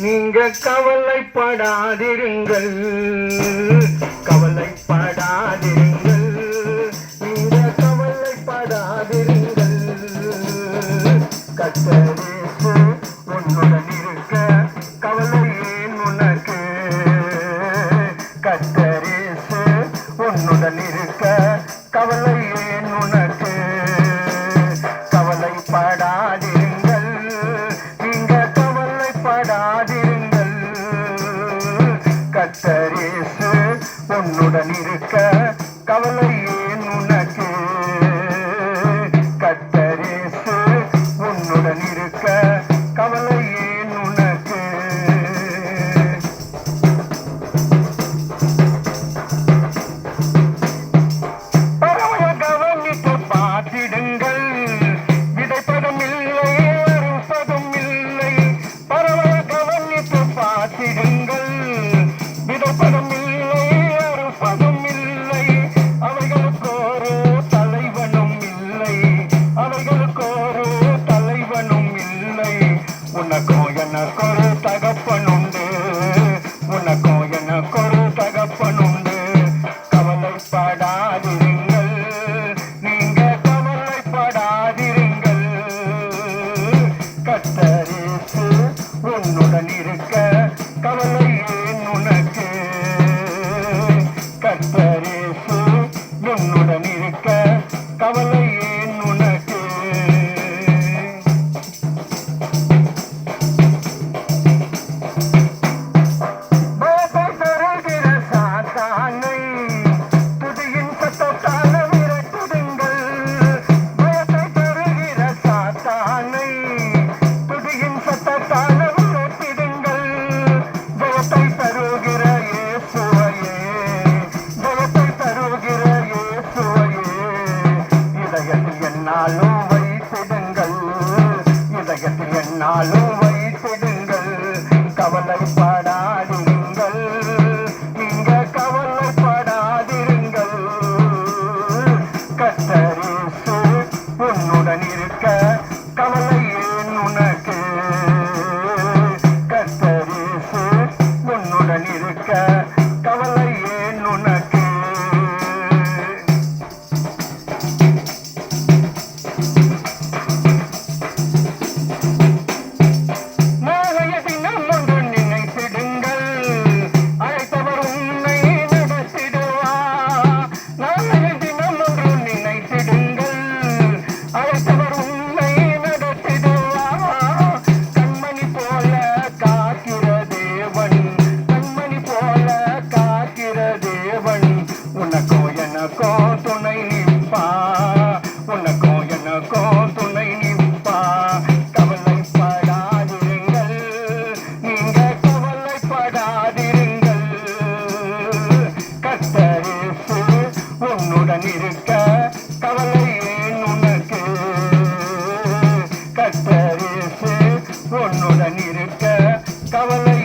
நீங்க கவலைப்படாதிருங்கள். கவலைப்படாதிருங்கள். நீங்க கவலைப்படாதிருங்கள். கத்தரேசு உன்னுடன் என்னுடன் இருக்க கவலை உனக்கும் எனக்கொரு தகப்பன் உண்டு உனக்கும் எனக்கொரு தகப்பன் உண்டு கவலைப்படாதிருங்கள். நீங்க கவலைப்படாதிருங்கள். கத்தரிசு உன்னுடன் இருக்க கவலை ஏன் உனக்கு? கத்த நாளும் வைத்திடுங்கள். கவலை பேசு உன்னுடன் இருக்க கவலை